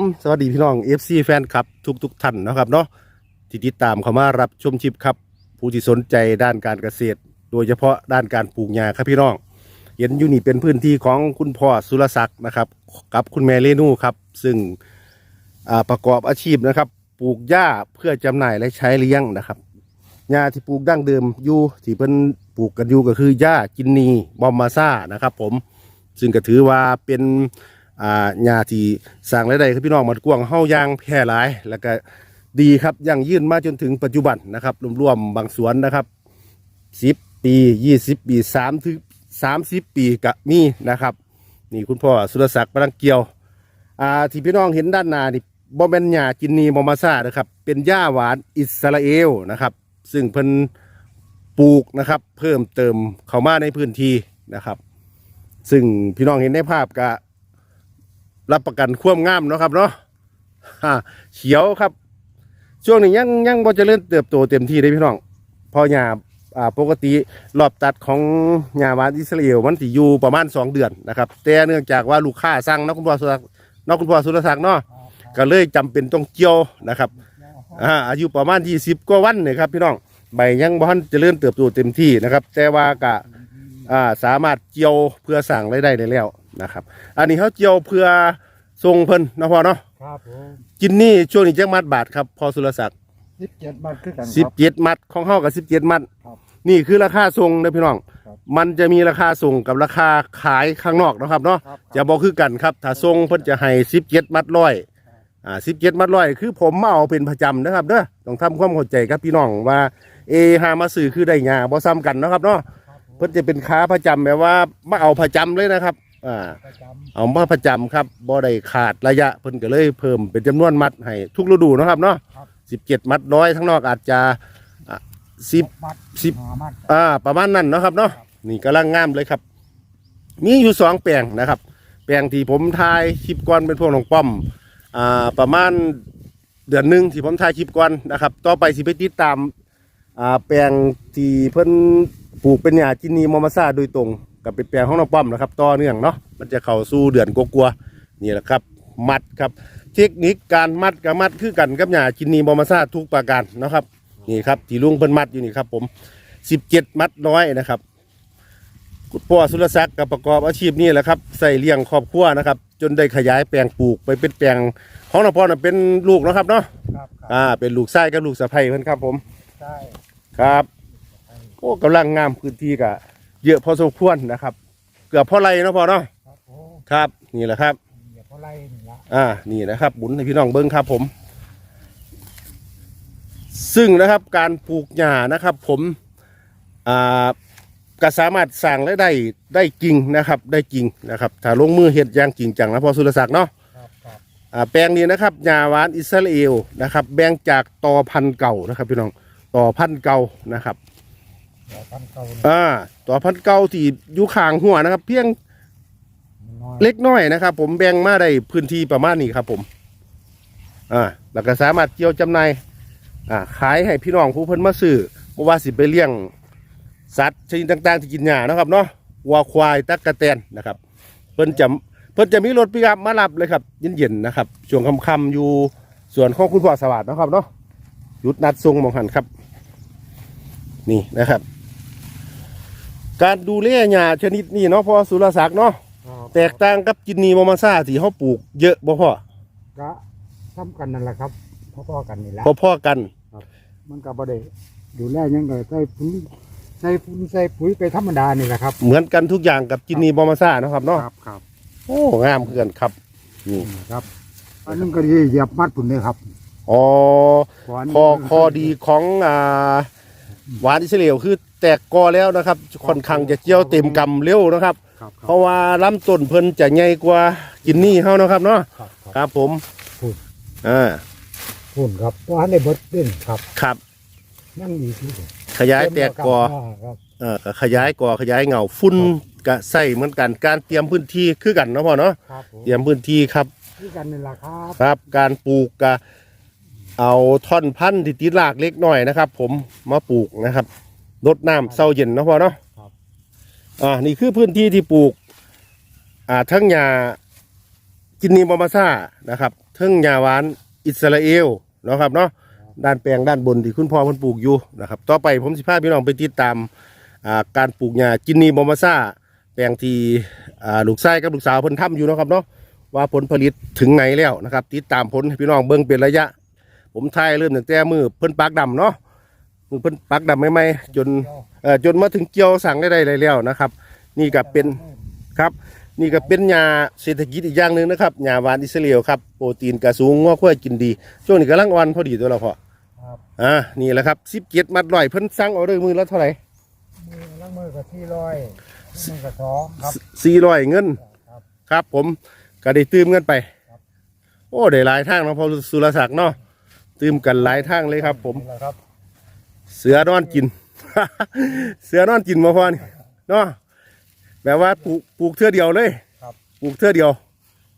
มสวัสดีพี่น้อง FC แฟนคลับ ทุกทุกๆท่านนะครับเนาะที่ติดตามเข้ามารับชมชิปครับ ผู้ที่สนใจด้านการเกษตร โดยเฉพาะด้านการปลูกหญ้าครับพี่น้อง เห็นอยู่นี่เป็นพื้นที่ของคุณพ่อสุรศักดิ์นะครับ กับคุณแม่เลนูครับ ซึ่งประกอบอาชีพนะครับ ปลูกหญ้าเพื่อจำหน่ายและใช้เลี้ยงนะครับหญ้าที่ปลูกดั้งเดิมอยู่ที่เพิ่นปลูกกันอยู่ก็คือหญ้ากินนีบอมมาซ่านะครับ ผมซึ่งก็ถือว่าเป็น อ่าหญ้าที่สร้างรายได้ครับพี่น้องมันกว้างเฮาอยางแพร่หลาย แล้วก็ดีครับยังยืนมาจนถึงปัจจุบันนะครับรวมๆบางสวนนะครับสิบปียี่สิบปีสามถึงสามสิบปีกะมีนะครับ นี่คุณพ่อสุรศักดิ์ปรังเกียวอ่าที่พี่น้องเห็นด้านหน้านี่บอแมนหญ้ากินนีมอมาซานะครับเป็นหญ้าหวานอิสราเอลนะครับ ซึ่งเพิ่นปลูกนะครับ เพิ่มเติมเข้ามาในพื้นที่นะครับ ซึ่งพี่น้องเห็นในภาพกะ รับประกันความงามเนาะครับเนาะเขียวครับ ช่วงนี้ยังยังบ่เริญเติบโตเต็มที่เลยพี่น้องพอหญ้าอ่าปกติรอบตัดของหญ้าหวานอิสราเอลมันสิอยู่ประมาณ 2 เดือนนะครับ แต่เนื่องจากว่าลูกค้าสั่งนาะคุณพ่อสุรศักดิ์นาะคุณพ่อสุรศักดิ์เนาะก็เลยจำเป็นต้องเกี่ยวนะครับอ่าอายุประมาณ 20กว่าวันเนี่ยครับพี่น้องใบยังบ่ทันเริญเติบโตเต็มที่นะครับ แต่ว่ากะอ่าสามารถเกี่ยวเพื่อสั่งรายได้ได้แล้ว นะครับ อันนี้เขาเกี่ยวเพื่อส่งเพิ่นเนาะพ่อเนาะครับผมกินนี่ช่วงนี้จักมัดบาทครับพอสุรศักดิ์สิบเจ็ดบาทคือกันสิบครับ เจ็ดมัดของเฮากับสิบเจ็ดมัด ครับนี่คือราคาส่งนะพี่น้อง ครับมันจะมีราคาส่งกับราคาขายข้างนอกนะครับเนาะครับ จะบอกคือกันครับ ถ้าส่งเพิ่นจะให้สิบเจ็ดมัดร้อยอ่าสิบเจ็ดมัดร้อยคือผมมาเอาเป็นประจำนะครับเด้อต้องทำความเข้าใจกับพี่น้องว่าเอหามาซื้อคือได้งาบ่ซ้ำกันนะครับเนาะครับผมเพิ่นจะเป็นค้าประจำแบบว่ามาเอาประจำเลยนะครับ อ่าประจเอามาประจำครับบ่ได้ขาดระยะเพิ่นก็เลยเพิ่มเป็นจำนวนมัดให้ทุกฤดูเนาะครับเนาะำครับสิบเจ็ดมัดร้อยทั้างนอกอาจจะสิบมัดสิบห้ามัดอ่าประมาณนั้นเนาะครับเนาะนี่กำลังงามเลยครับมีอยู่สองแปลงนะครับ แปลงที่ผมทายคลิปก่อนเป็นพวกน้องป้อมอ่าประมาณเดือนหนึ่งที่ผมทายคลิปก่อนนะครับ ต่อไปสิไปติดตามอ่าแปลงที่เพิ่นปลูกเป็นหญ้าจินนีมอมาซาโดยตรง กับเป็นแปลงของน้องป้อมนะครับต่อเนื่องเนาะมันจะเข้าสู่เดือนกลัวาๆนี่แหละครับ มัดครับ เทคนิคการมัดกับมัดคือกันกับหญ้าจินนีมอมาซาทุกประการนะครับนี่ครับที่ลุงเพิ่นมัดอยู่นี่ครับ ผมสิบเจ็ดมัดน้อยนะครับคุณพ่อสุรศักดิ์กับประกอบอาชีพนี้แหละครับใส่เลี้ยงครอบครัวนะครับ จนได้ขยายแปลงปลูกไปเป็นแปลงของนพ่อน่ะเป็นลูกเนาะครับเนาะครับครับอ่าเป็นลูกไส้กับลูกสะใภ้เพิ่นครับผม ใช่ครับ โอ้กำลังงามพื้นที่กะ เยอะพอสมควรนะครับ เกือบพอไรเนาะพ่อเนาะครับผมครับ นี่แหละครับอย่าพอไล่นี่ละอ่า นี่นะครับบุญให้พี่น้องเบิ้งครับผม ซึ่งนะครับการปลูกหญ้านะครับ ผม อ่าก็สามารถสั่งและได้ได้จริงนะครับ ได้จริงนะครับ ถ้าลงมือเห็ดอย่างจริงจังนะพอสุรศักดิ์เนาะ ครับครับอ่าแปลงนี้นะครับหญ้าหวานอิสราเอลนะครับ แบ่งจากต่อพันธุ์เก่านะครับพี่น้องต่อพันธุ์เก่านะครับ เดี๋ยวทำเก่าอ่าต่อพันธุ์เก่าที่อยู่ข้างหัวนะครับ เพียงน้อยเล็กน้อยนะครับ ผมแบ่งมาได้พื้นที่ประมาณนี้ครับ ผม อ่าแล้วก็สามารถเกี่ยวจำหน่ายอ่าขายให้พี่น้องผู้เพิ่นมาซื้อบ่ว่าสิไปเลี้ยง สัตว์ชนิดต่างๆที่กินหญ้านะครับเนาะวัวควายตักกะแตนนะครับ เพิ่นจะเพิ่นจะมีรถปิกอัพมารับเลยครับเย็นๆนะครับช่วงค่ำๆอยู่ส่วนของคุณพ่อสวัสดิ์นะครับเนาะหยุดนัดทรงหมองหันครับ นี่นะครับ การดูแลหญ้าชนิดนี้เนาะพอสุรศักดิ์เนาะครับแตกต่างกับจินนีมอมาซาที่เขาปลูกเยอะบ่พ่อก็ทำกันนั่นแหละครับพ่อๆกันนี่แหละพอๆกันมันก็บ่ได้ดูแลหยังก็ใส่ปุ๋ยใส่ปุ๋ยใส่ปุ๋ยไปธรรมดานี่แหละครับ เหมือนกันทุกอย่างกับจินนีมอมาซาเนาะครับเนาะครับครับโอ้งามเพื่อนครับนี่ครับอันนึงก็ดีเหยียบมัดผุนเลยครับอ๋อก่นคอคอดีของอ่า หวานอิสราเอลคือแตกกอแล้วนะครับค่อนข้างจะเจียวเต็มกำเร็วนะครับ ครับคเพรับ ราะว่าลำต้นเพิ่นจะใหญ่กว่าจินนี่เฮาเนาะครับเนาะครับครับครับผมพูดอ่าพุ่นครับว่าในเบิดเด่นครับครับ นั่งอีกทีขยายแตกกอ ครับ เอ่อก็ขยายกอขยายเงาฟุ้นก็ใส่เหมือนกันการเตรียมพื้นที่คือกันเนาะพ่อเนาะครับผมเตรียมพื้นที่ครับ ที่กันนี่แหละครับ ครับ การปลูกก็ เอาท่อนพันธุ์ที่ติดรากเล็กน้อยนะครับ ผมมาปลูกนะครับรดน้ำเศร้าเย็นเนาะพ่อเนาะครับ อ่านี่คือพื้นที่ที่ปลูก อ่าทั้งหญ้ากินนีมอมาซ่านะครับทึ่งหญ้าหวานอิสราเอลเนาะครับเนาะด้านแปลงด้านบนที่คุณพ่อเพิ่นปลูกอยู่นะครับ ต่อไปผมสิพาพี่น้องไปติดตามอ่าการปลูกหญ้าจินนีบอมาซ่าแปลงที่อ่าลูกชายกับลูกสาวเพิ่นทำอยู่เนาะครับเนาะว่าผลผลิตถึงไหนแล้วนะครับ ติดตามผลให้พี่น้องเบิ่งเป็นระยะ ผมทายเริ่มตั้งแต่มือเพิ่นปากดำเนาะมือเพิ่นปากดำใหม่ๆจนเอ่อจนมาถึงเกี่ยวสั่งได้ได้เลยแล้วนะครับ นี่ก็เป็นครับนี่ก็เป็นยาเศรษฐกิจอีกอย่างหนึ่งนะครับยาหวานอิสราเอลครับโปรตีนกระสูงง้อควายกินดี ช่วงนี้กำลังอ่อนพอดีตัวเราพอครับอ่านี่แหละครับสิบเจ็ดมัดร้อยเพิ่นสั่งออเดอร์มือละเท่าไหร่มือล้างมือกับที่ร้อยมือกับสองครับสี่ร้อยเงินครับครับผมก็ได้ตืมกันไปครับโอ้ได้หลายทางเนาะพอสุรศักดิ์เนาะ ตืมกันหลายทางเลยครับ ผม นี่แหละครับเสือนอนกิน เสือนอนกินมาพอนี่เนาะแบบว่าปลูกปลูกเทื่อเดียวเลยครับ ปลูกเทื่อเดียว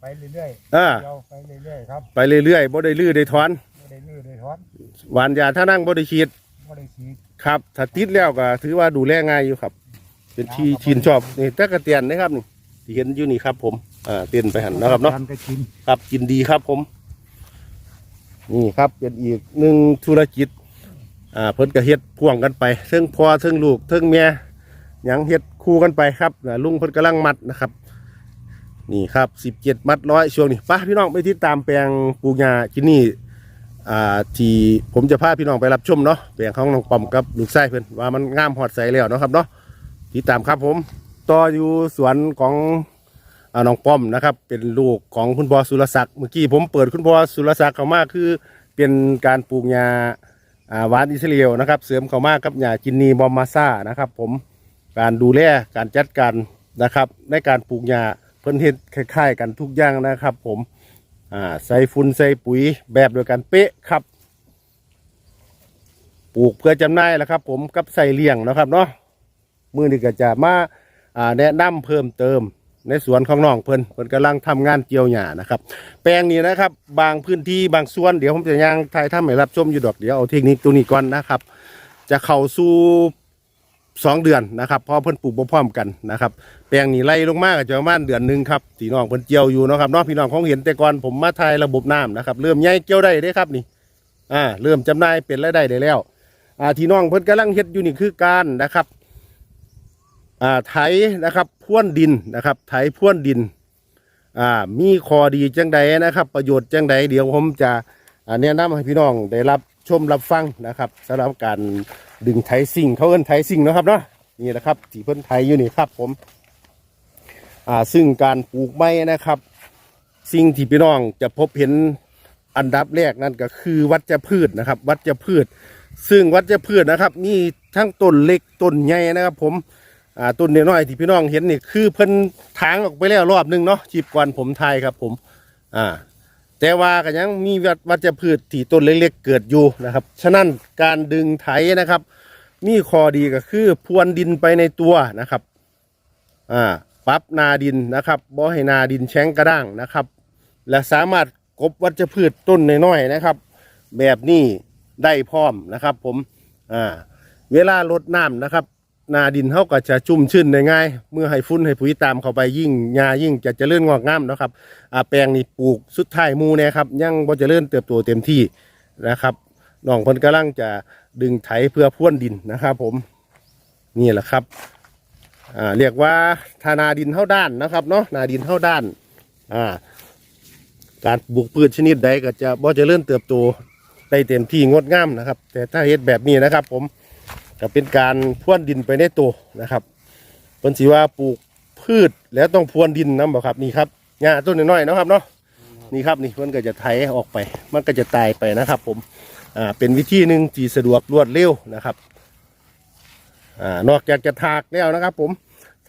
ไปเรื่อยอ่าเดียวไปเรื่อยๆครับไปเรื่อยๆบ่ได้ลื้อได้ถอนไม่ได้ลื้อได้ถอนหวานยาถ้านั่งบ่ได้ฉีดไม่ได้ฉีดครับถ้าติดแล้วก็ถือว่าดูแลง่ายอยู่ครับ เป็นที่ชินชอบนี่ตะกะเตียนนะครับนี่ที่เห็นอยู่นี่ครับ ผมอ่าเตียนไปหันนะครับเนาะ การก็กินครับกินดีครับผม นี่ครับเป็นอีกหนึ่งธุรกิจอ่าเพิ่นก็เฮ็ดพ่วงกันไปเทิงพ่อเทิงลูกเทิงเมียหยังเฮ็ดคู่กันไปครับนะลุงเพิ่นกำลังมัดนะครับ นี่ครับสิบเจ็ดมัดร้อยช่วงนี้ป้าพี่น้องไปติดตามแปลงปลูกหญ้าที่นี่อ่าที่ผมจะพาพี่น้องไปรับชมเนาะแปลงของน้องปอมกับลูกไส้เพิ่นว่ามันงามหอดใสแล้วเนาะครับเนาะติดตามครับผม ต่ออยู่สวนของ อ่าน้องป้อมนะครับ เป็นลูกของคุณพ่อสุรศักดิ์เมื่อกี้ผมเปิดคุณพ่อสุรศักดิ์เข้ามาคือ เป็นการปลูกหญ้าอ่าหวานอิสราเอลนะครับ เสริมเข้ามากับหญ้าจินนีบอมมาซ่านะครับ ผมการดูแลการจัดการนะครับ ในการปลูกหญ้าเพิ่นเฮ็ดคล้ายๆ กันทุกอย่างนะครับ ผมอ่าใส่ฝุ่นใส่ปุ๋ยแบบเดียวกันเป๊ะครับปลูกเพื่อจำหน่ายแหละครับ ผมกับใส่เลี้ยงนะครับเนาะมือนี้ก็จะมาอ่าแนะนำเพิ่มเติม ในสวนของน้องเพิ่นเพิ่นกำลังทำงานเกี่ยวหญ้านะครับ แปลงนี้นะครับ บางพื้นที่บางส่วนเดี๋ยวผมจะยังถ่ายทำให้รับชมอยู่ดอกเดี๋ยวเอาเทคนิคตัวนี้ก่อนนะครับ จะเข้าสู่สองเดือนนะครับเพอเพิ่นปลูกพร้อมกันนะครับ แปลงนี้ไล่ลงมากจะประมาณเดือนหนึ่งครับสีน้องเพิ่นเจียวอยู่นะครับน้องพี่น้องคงเห็นแต่ก่อนผมมาทายระบบน้ำนะครับ เริ่มใหญ่เกี่ยวได้เด้ครับนี่อ่าเริ่มจำหน่ายเป็นรายได้ได้แล้วอ่าที่น้องเพิ่นกำลังเฮ็ดอยู่นี่คือการนะครับ ไถนะครับพ่วนดินนะครับ ไถพ่วนดินอ่ามีคอดีจังใดนะครับ ประโยชน์จังใดเดี๋ยวผมจะอ่าแนะนำให้พี่น้องได้รับชมรับฟังนะครับสำหรับการดึงไถสิ่งเขาเอิ้นไถสิ่งนะครับเนาะนี่นะครับที่เพิ่นไถอยู่นี่ครับผมอ่าซึ่งการปลูกไม้นะครับ สิ่งที่พี่น้องจะพบเห็นอันดับแรกนั่นก็คือวัชพืชนะครับ วัชพืช ซึ่งวัชพืชนะครับ มีทั้งต้นเล็กต้นใหญ่นะครับ ผม อ่าต้นน้อยๆที่พี่น้องเห็นนี่คือเพิ่นทางออกไปแล้วรอบหนึงเนาะจีบก่อนผมไทยครับ ผมอ่าแต่ว่าก็ยังมีวัชวัชพืชที่ต้นเล็กๆเกิดอยู่นะครับ ฉะนั้นการดึงไถนะครับ มีข้อดีก็คือพรวนดินไปในตัวนะครับอ่าปรับนาดินนะครับบ่ให้นาดินแช้งกระด้างนะครับ และสามารถกบวัชพืชต้นน้อยๆนะครับ แบบนี้ได้พร้อมนะครับ ผมอ่าเวลาลดน้ำนะครับ นาดินเขาก็จะชุ่มชื้นได้ง่าย เมื่อให้ฟุ้นให้ปุ๋ยตามเข้าไปยิ่งหญ้ายิ่งจะเจริญงอกงามนะครับอ่าแปลงนี้ปลูกสุดท้ายหมูเนี่ยครับยังบ่เจริญเติบโตเต็มที่นะครับน้องเพิ่นกำลังจะดึงไถเพื่อพ่วนดินนะครับผมนี่แหละครับอ่าเรียกว่าทานาดินเท่าด้านนะครับเนาะนาดินเท่าด้านอ่าการปลูกพืชชนิดใดก็จะบ่เจะเริ่มเติบโตได้เต็มที่งดงามนะครับ แต่ถ้าเฮ็ดแบบนี้นะครับผม ก็เป็นการพรวนดินไปในตัวนะครับเพิ่นสิว่าปลูกพืชแล้วต้องพรวนดินนํบ่ครับนี่ครับหญ้าต้นน้อยๆนะครับเนาะนี่ครับนี่เพิ่นก็จะไถออกไป มันก็จะตายไปนะครับ ผมอ่าเป็นวิธีหนึ่งที่สะดวกรวดเร็วนะครับอ่านอกจากจะถากแล้วนะครับ ผม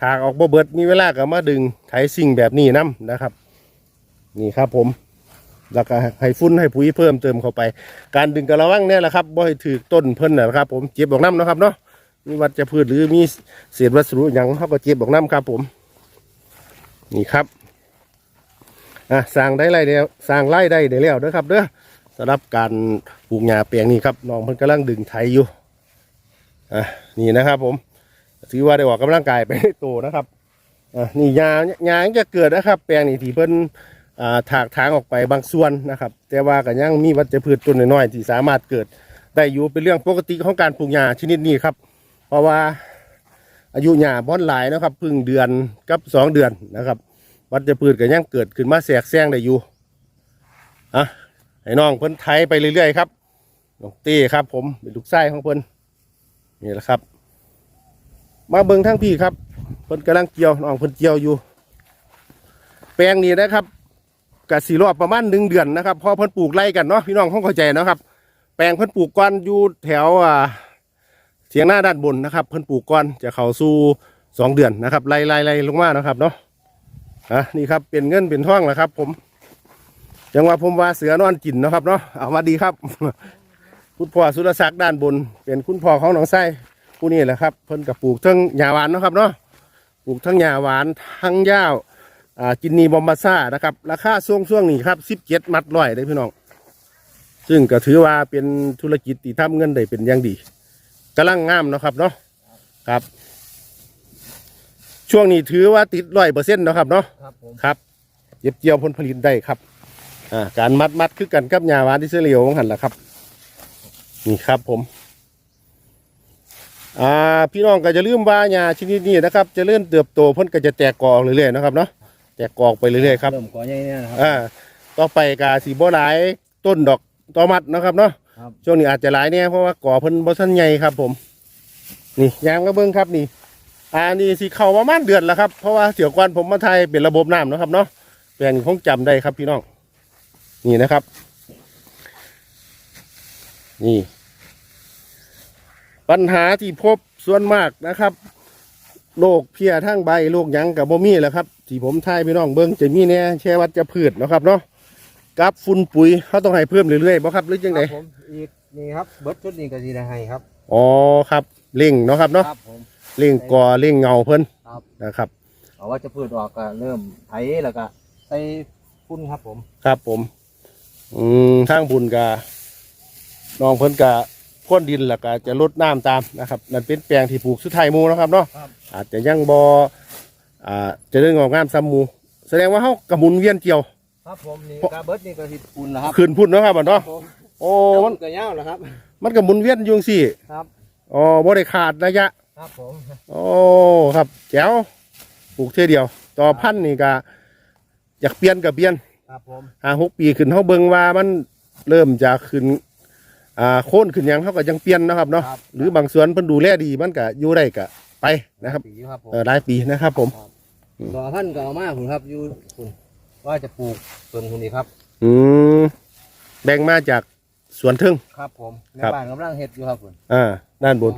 ถากออกบ่เบิดมีเวลาก็มาดึงไถสิ่งแบบนี้นํนะครับ นี่ครับผม แล้วก็ให้ฟุ้นให้ปุ๋ยเพิ่มเติมเข้าไป การดึงกระวังเนี่ยแหละครับบ่ให้ถือต้นเพิ่นนะครับ ผมเจ็บออกน้ำนะครับเนาะมีวัชพืชหรือมีเศษวัสดุอย่างเขาก็เจ็บออกน้ำครับผม นี่ครับอะสร้างได้ไรเดียวสร้างไร่ได้เดี๋ยวแล้วเด้อครับเด้อสำหรับการปลูกหญ้าแปลงนี้ครับน้องเพิ่นกำลังดึงไถอยู่อะนี่นะครับ ผมถือว่าได้ออกกำลังกายไปในตัวนะครับอะนี่ยายายังจะเกิดนะครับ แปลงนี่ที่เพิ่น ถากทางออกไปบางส่วนนะครับ แต่ว่าก็ยังมีวัชพืชต้นน้อยๆที่สามารถเกิดได้อยู่เป็นเรื่องปกติของการปลูกหญ้าชนิดนี้ครับ เพราะว่าอายุหญ้าบ่อนหลายนะครับพึ่งเดือนกับสองเดือนนะครับ วัชพืชก็ยังเกิดขึ้นมาแสกแซงได้อยู่อะให้น้องเพิ่นไถไปเรื่อยๆครับน้องเต้ครับ ผมเป็นลูกไส้ของเพิ่นนี่แหละครับ มาเบิ่งทั้งพี่ครับเพิ่นกำลังเกี่ยวน้องเพิ่นเกี่ยวอยู่ แปลงนี้นะครับ กะสีรอบประมาณหนึ่งเดือนนะครับพอเพิ่นปลูกไล่กันเนาะพี่น้องคงเข้าใจนะครับ แปลงเพิ่นปลูกก้อนอยู่แถวอ่าเถียงหน้าด้านบนนะครับ เพิ่นปลูกก้อนจะเข้าสู่สองเดือนนะครับไล่ไล่ไล่ลงมานะครับเนาะอะนี่ครับเป็นเงินเป็นทองแล้วครับ ผมจังว่าผมว่าเสือนอนกินนะครับเนาะเอามาดีครับคุณพ่อสุรศักดิ์ด้านบน เป็นคุณพ่อของน้องไส้ผู้นี้แหละครับ เพิ่นกับปลูกทั้งหญ้าหวานนะครับเนาะปลูกทั้งหญ้าหวานทั้งหญ้า อ่าจินนีบอมบาซ่านะครับ ราคาช่วงช่วงนี้ครับสิบเจ็ดมัดร้อยเลยพี่น้อง ซึ่งก็ถือว่าเป็นธุรกิจที่ทำเงินได้เป็นอย่างดีกำลังงามเนาะครับเนาะครับ ช่วงนี้ถือว่าติดร้อยเปอร์เซ็นต์นาะครับเนาะครับผมครับเก็บเกี่ยวผลผลิตได้ครับอ่าการมัดมัดคือกันกับยาหวานที่เสลียวของหันละครับ นี่ครับผมอ่าพี่น้องก็จะลืมว่าหญ้าชนิดนี้นะครับ จะเลื่อนเติบโตเพิ่นก็จะแตกกอออกเรื่อยๆนะครับเนาะ แตกกอออกไปเรื่อยๆครับเริ่มก่อใหญ่เนี่ยนะครับ อ่าต่อไปกาสีบ่หลายต้นดอกตอมัดนะครับเนาะครับ ช่วงนี้อาจจะหลายเนี่ยเพราะว่าก่อเพิ่นบ่ทันใหญ่ครับ ผม นี่ยางกระเบื้องครับนี่อ่านี่สิเข้าประมาณเดือนแล้วครับเพราะว่าเสียวกวนผมมาไทยเป็นระบบน้ำเนาะครับเนาะแปลงนี้คงจำได้ครับพี่น้อง นี่นะครับ นี่ ปัญหาที่พบส่วนมากนะครับ โรคเพี้ยทั้งใบโรคหยังกับบ่มีแหละครับที่ผมทายพี่น้องเบิ้งจะมีแน่แช่วัดจะพืชเนาะครับเนาะกับฝุ่นปุ๋ยเขาต้องให้เพิ่มเรื่อยๆบ่ครับหรือยังไงครับผมอีกนี่ครับเบิร์ดชุดนี้ก็สีได้ให้ครับอ๋อครับเล่งเนาะครับเนาะครับผม เล่งกอเล่งเงาเพิ่นครับ นะครับ เอาว่าจะพืชออกก็เริ่มไถแล้วก็ใส่ฟุ้นครับผมครับผม อืมทางบุญกะน้องเพิ่นกะพ่นดินแล้วก็จะลดน้ำตามนะครับนั่นเป็นแปลงที่ปลูกสุดท้ายหมูเนาะครับเนาะครับ อาจจะยังบอ่าเจะเรื่องงอกงามซ้ำหมูแสดงว่าเขากระหมุนเวียนเกี่ยว ครับผมนี่กาเบิร์ดนี่ก็สิปุ่นแล้วครับขึ้นพุ่นเนาะครับบัดครัเนาะบผมโอ้มันก็ยาวแล้วครับ มันกระหมุนเวียนอยุงสี่ครับ อ๋อบ่ได้ขาดระยะ ครับผมโอ้ครับแจ๋วปลูกเท่ยเดียว ต่อพันธุ์นี่ก็อยากเปลี่ยนกับเปลี่ยนครับผมห้าหกปีขึ้นเขาเบิ่งว่ามันเริ่มจะขึ้นอ่าโค่นขึ้นหยังเขาก็ยังเปลี่ยนนะครับเนาะครับหรือบางส่วนเพิ่นดูแลดีมันก็อยู่ได้ก็ ไปนะครับปีอยู่ครับผมเออหลายปีนะครับผม ต่อพันธุ์ก็เอามาผมครับอยู่คุณว่าจะปลูกส่วนคุณนี่ครับ อืมแบ่งมาจากสวนทึ่ง ครับผมในครับ บ้านกำลังเฮ็ดอยู่ครับคุณอ่า ด้านบน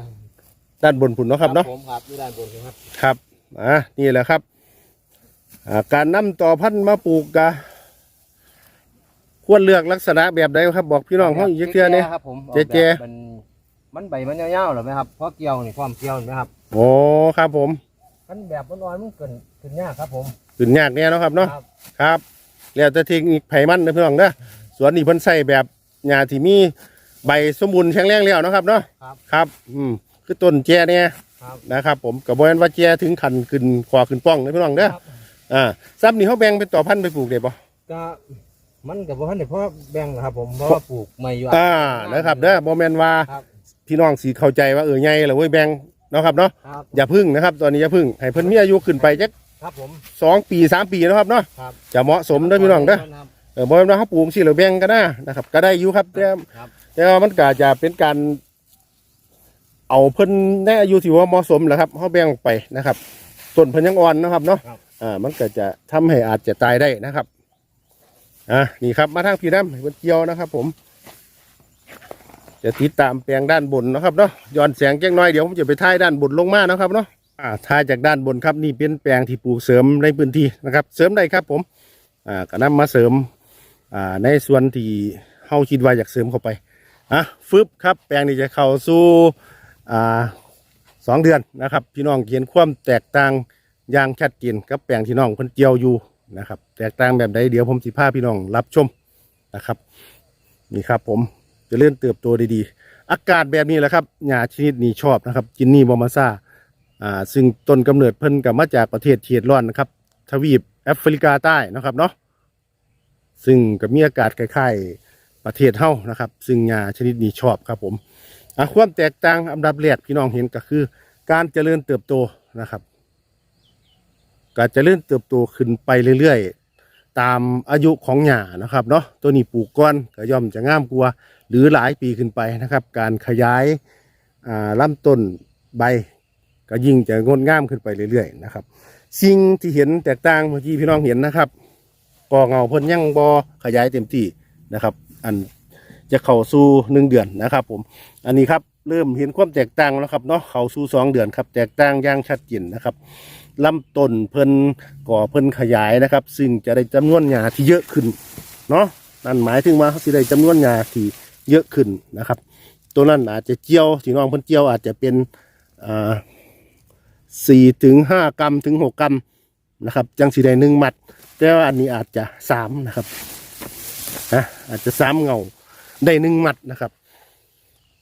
ด้านบนพุ่นเนาะครับเนาะ ผมครับอยู่ด้านบนครับ ครับ อ่านี่แหละครับอ่าการนำต่อพันธุ์มาปลูกกะควรเลือกลักษณะแบบใดครับ บอกพี่น้องเขาอีกเทื่อเนี่ย ครับผมเจ๊เจ๊ออกแบบมันมันใบมันยาวๆหรือไหมครับเพราะเกี่ยวนี่ความเกี่ยวนี่ครับ โอ้ครับผมมันแบบมันอ่อนๆมันเกินขึ้นยากครับผมขึ้นยากเนี่ยเนาะครับเนาะครับครับแล้วแต่เทคนิคไผมันนะพี่น้องเด้อสวนนี้เพิ่นใส่แบบหญ้าที่มีใบสมบูรณ์แข็งแรงแล้วเนาะครับเนาะครับครับอืมคือต้นแจเนี่ยครับนะครับ ผมกับบ่แม่นว่าแจถึงขันขึ้นขวาขึ้นป้องนะพี่น้องเด้อครับอ่าซ้ำนี่เขาแบ่งเป็นต่อพันธุ์ไปปลูกได้บ่ก็มันกับว่าเนี่ยเพราะแบ่งนะครับผมเพราะว่าปลูกไม่อยู่อ่านะครับเด้อบ่แม่นว่าครับ พี่น้องสิเข้าใจว่าเออใหญ่แล้วเว้ยแบ่งเนาะครับเนาะครับอย่าพึ่งนะครับ ตอนนี้อย่าพึ่งให้เพิ่นมีอายุขึ้นไปจักครับผมสองปีสามปีเนาะครับเนาะครับจะเหมาะสมเด้อพี่น้องเด้อครับเออบ่แม่นว่าเขาปลูกสิแล้วแบ่งก็ได้นะครับ ก็ได้อยู่ครับแต่ครับแต่ว่ามันก็จะเป็นการ เอาเพิ่นในอายุที่ว่าเหมาะสมแหละครับเขาแบ่งออกไปนะครับต้นเพิ่นยังอ่อนนะครับเนาะครับอ่ามันก็จะทำให้อาจจะตายได้นะครับอ่านี่ครับมาทางพี่น้ำเพิ่นเกี่ยวนะครับ ผม จะติดตามแปลงด้านบนนะครับเนาะย้อนแสงแจ้งน้อยเดี๋ยวผมจะไปถ่ายด้านบนลงมานะครับเนาะอ่าถ่ายจากด้านบนครับนี่เป็นแปลงที่ปลูกเสริมในพื้นที่นะครับ เสริมได้ครับผมอ่าก็นำมาเสริมอ่าในส่วนที่เฮาคิดว่าอยากเสริมเข้าไปอะฟึบครับแปลงนี้จะเข้าสู่อ่าสองเดือนนะครับ พี่น้องเห็นความแตกต่างอย่างชัดเจนกับแปลงที่น้องเพิ่นเจียวอยู่นะครับ แตกต่างแบบใดเดี๋ยวผมสิพาพี่น้องรับชมนะครับ นี่ครับผม จะเลื่อนเติบโตดีๆ อากาศแบบนี้แหละครับหญ้าชนิดนี้ชอบนะครับจินนี่บอมาซาอ่าซึ่งต้นกำเนิดเพิ่นกับมาจากประเทศเทียดร้อนนะครับ ทวีปแอฟริกาใต้นะครับเนาะซึ่งก็มีอากาศคล้ายๆประเทศเฮานะครับ ซึ่งหญ้าชนิดนี้ชอบครับผมอะความแตกต่างอันดับแรกพี่น้องเห็นก็คือ การเจริญเติบโตนะครับการเจริญเติบโตขึ้นไปเรื่อยๆตามอายุของหญ้านะครับเนาะตัวนี้ปลูกก้อนก็ย่อมจะงามกว่า หรือหลายปีขึ้นไปนะครับ การขยายอ่าลำต้นใบก็ยิ่งจะงดงามขึ้นไปเรื่อยๆนะครับ สิ่งที่เห็นแตกต่างเมื่อกี้พี่น้องเห็นนะครับกอเงาพิ่นยังบอขยายเต็มที่นะครับ อันจะเข้าสู่หนึ่งเดือนนะครับ ผม อันนี้ครับเริ่มเห็นความแตกต่างแล้วครับเนาะเข้าสู่สองเดือนครับ แตกต่างอย่างชัดเจนนะครับลำต้นเพิ่นก่อเพิ่นขยายนะครับ ซึ่งจะได้จำนวนหญ้าที่เยอะขึ้นเนาะนั่นหมายถึงว่าเขาสิได้จำนวนหญ้าที่ เยอะขึ้นนะครับ ตัวนั้นอาจจะเจียวที่น้องพิ่นเจียวอาจจะเป็นสี่ถึงห้ากรัมถึงหกกรัมนะครับจังสีได้หนึ่งมัด แต่ว่าอันนี้อาจจะสามนะครับนะอาจจะสามเงาได้หนึ่งมัดนะครับ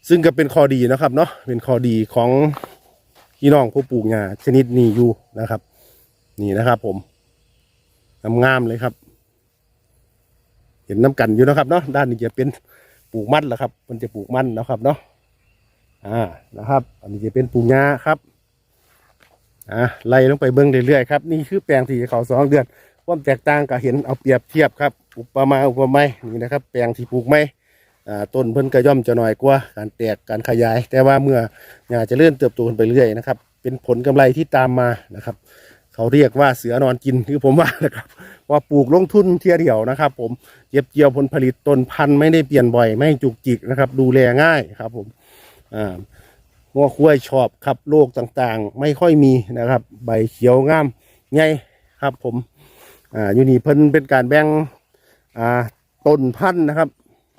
ซึ่งก็เป็นข้อดีนะครับเนาะเป็นข้อดีของพี่น้องผู้ปลูกงาชนิดนี้อยู่นะครับ นี่นะครับผมงามๆเลยครับ เห็นน้ำกันอยู่นะครับเนาะด้านนี้จะเป็น ปลูกมันแหละครับมันจะปลูกมันนะครับเนาะอ่านะครับ อันนี้จะเป็นปลูกงาครับอะไล่ลงไปเบิ้งเรื่อยๆครับนี่คือแปลงที่เขาสองเดือนความแตกต่างก็เห็นเอาเปรียบเทียบครับอุปมาอุปไมยนี่นะครับ แปลงที่ปลูกไม้อ่าต้นเพิ่นก็ย่อมจะน้อยกว่าการแตกการขยาย แต่ว่าเมื่อหญ้าจะเลื่อนเติบโตขึ้นไปเรื่อยนะครับ เป็นผลกำไรที่ตามมานะครับ เขาเรียกว่าเสือนอนกินคือผมว่านะครับว่าปลูกลงทุนเทียเดียวนะครับ ผมเก็บเกี่ยวผลผลิตต้นพันธุ์ไม่ได้เปลี่ยนบ่อย ไม่จุกจิกนะครับ ดูแลง่ายครับ ผมอ่างัวคุ้ยชอบครับโรคต่างๆ ไม่ค่อยมีนะครับ ใบเขียวงามใหญ่ครับ ผมอ่าอยู่นี่เพิ่นเป็นการแบ่งอ่าต้นพันธุ์นะครับ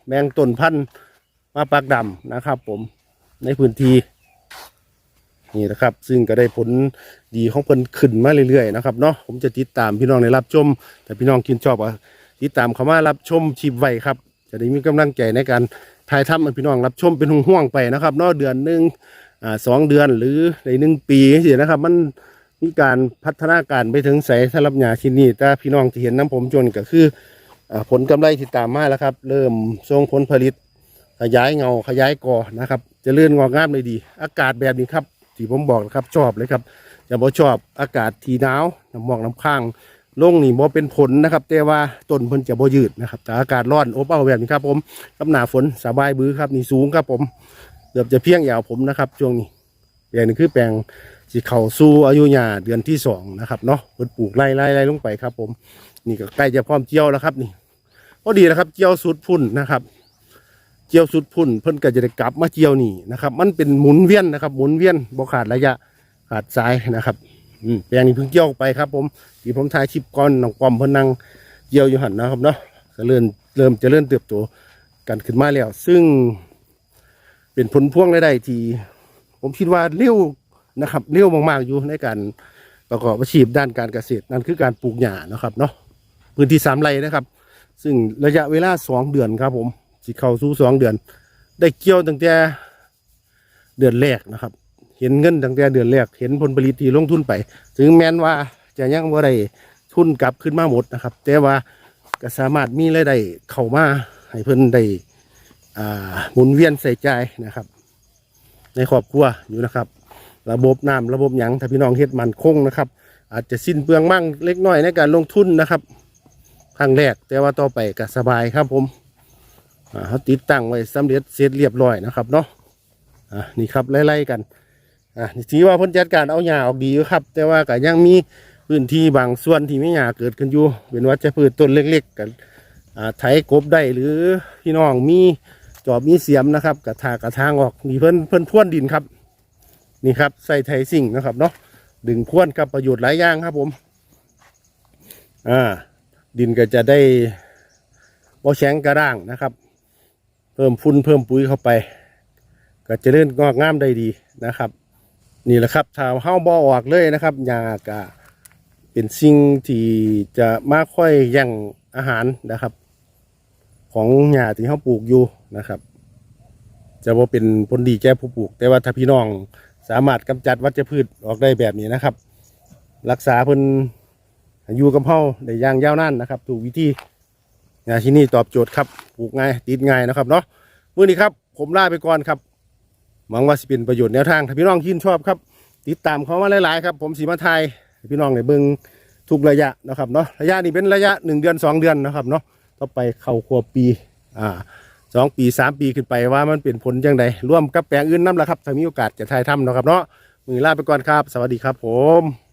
แบ่งต้นพันธุ์มาปักดำนะครับ ผมในพื้นที่ นี่นะครับ ซึ่งก็ได้ผลดีของเพิ่นขึ้นมาเรื่อยๆนะครับเนาะผมจะติดตามพี่น้องในรับชม แต่พี่น้องกินชอบก็ติดตามเขามารับชมชิปไว้ครับ จะได้มีกำลังใจในการถ่ายทำให้พี่น้องรับชมเป็นห่วงๆไปนะครับเนาะเดือนหนึ่งอ่าสองเดือนหรือในหนึ่งปีสินะครับ มันมีการพัฒนาการไปถึงใสสลับหยาชิ้นนี้แต่พี่น้องที่เห็นน้ำผมจนก็คืออาผลกำไรที่ตามมาแล้วครับ เริ่มส่งผลผลิตขยายเงาขยายกอนะครับ จะเลื่อนงอกงามเลยดี อากาศแบบนี้ครับ ที่ผมบอกนะครับชอบเลยครับจะบ่ชอบอากาศที่หนาวน้ำหมอกน้ำข้างลงนี่บ่เป็นผลนะครับ แต่ว่าต้นเพิ่นจะบ่ยืดนะครับแต่อากาศร้อนอบอ้าวแบบนี้ครับ ผมกับหนาฝนสบายบื้อครับนี่สูงครับ ผมเกือบจะเพียงยาวผมนะครับช่วงนี้แปลงนี้คือแปลงสีเข่าสู้อายุหยาเดือนที่สองนะครับเนาะเพิ่นปลูกไล่ไล่ไล่ลงไปครับ ผม นี่ก็ใกล้จะพร้อมเจียวแล้วครับ นี่พอดีแล้วครับ เจียวสุดพุ่นนะครับ เจียวสุดพุ่นเพิ่นก็จะได้กลับมาเจียวนี่นะครับ มันเป็นหมุนเวียนนะครับ หมุนเวียนบ่ขาดระยะขาดสายนะครับอืมแปลงนี้เพิ่งเจียวไปครับ ผมที่ผมถ่ายคลิปก่อนน้องปอมเพิ่นนั่งเจียวอยู่หันนะครับเนาะก็เริ่มเริ่มจะเริ่มเติบโตกันขึ้นมาแล้ว ซึ่ง เป็นผลพวงได้ที่ผมคิดว่าเร็วนะครับเร็วมากๆอยู่ในการประกอบอาชีพด้านการเกษตรนั่นคือการปลูกหญ้านะครับเนาะพื้นที่สามไร่นะครับ ซึ่งระยะเวลาสองเดือนครับผม สิเข้าสู่สองเดือน ได้เกี่ยวตั้งแต่เดือนแรกนะครับ เห็นเงินตั้งแต่เดือนแรก เห็นผลผลิตที่ลงทุนไป ถึงแม้นว่าจะยังว่าได้ทุนกลับขึ้นมาหมดนะครับ แต่ว่าก็สามารถมีรายได้เข้ามาให้เพิ่นได้หมุนเวียนใส่ใจนะครับ ในครอบครัวอยู่นะครับ ระบบน้ำระบบหยังถ้าพี่น้องเฮ็ดมันคงนะครับ อาจจะสิ้นเปลืองมั่งเล็กน้อยในการลงทุนนะครับครั้งแรกแต่ว่าต่อไปก็สบายครับผม เขาติดตั้งไว้สำเร็จเสร็จเรียบร้อยนะครับเนาะอ่านี่ครับไล่ๆกันอ่านี่ถือว่าเพ้นจัดการเอาหญ้าออกดีอยู่ครับ แต่ว่าก็ยังมีพื้นที่บางส่วนที่ไม่หญ้าเกิดขึ้นอยู่เป็นวัชพืชต้นเล็กๆกันอ่าไถกบได้หรือพี่น้องมีจอบมีเสียมนะครับกระถากระทางออกมีเพิ่นเพิ่นพ่วนดินครับ นี่ครับใส่ไถสิ่งนะครับเนาะดึงพ่วนกับประโยชน์หลายอย่างครับผมอ่าดินก็จะได้บ่แข็งกระด้างนะครับ เพิ่มฟุ้นเพิ่มปุ๋ยเข้าไป ก็จะเลื่อนงอกงามได้ดีนะครับ นี่แหละครับถ้าเฮาบ่ออกเลยนะครับยากะเป็นสิ่งที่จะมาค่อยแย่งอาหารนะครับ ของหญ้าที่เขาปลูกอยู่นะครับ จะว่าเป็นผลดีแก่ผู้ปลูก แต่ว่าถ้าพี่น้องสามารถกำจัดวัชพืชออกได้แบบนี้นะครับ รักษาเพิ่นอยู่กับเฮาได้อย่างยาวนานนะครับ ถูกวิธี ยาที่นี่ตอบโจทย์ครับปลูกง่ายติดง่ายนะครับเนาะมื้อนี้ครับ ผมลาไปก่อนครับหวังว่าสิเป็นประโยชน์แนวทางถ้าพี่น้องชื่นชอบครับ ติดตามเขามาหลายๆครับ ผมสีมาไทยพี่น้องในเบิงทุกระยะนะครับเนาะระยะนี้เป็นระยะหนึ่งเดือนสองเดือนนะครับเนาะต่อไปเข้าครัวปีอ่าสองปีสามปีขึ้นไปว่ามันเป็นผลจังใดร่วมกับแปลงอื่นน้ำละครับถ้ามีโอกาสจะถ่ายทำเนาะครับเนาะมือลาไปก่อนครับ สวัสดีครับผม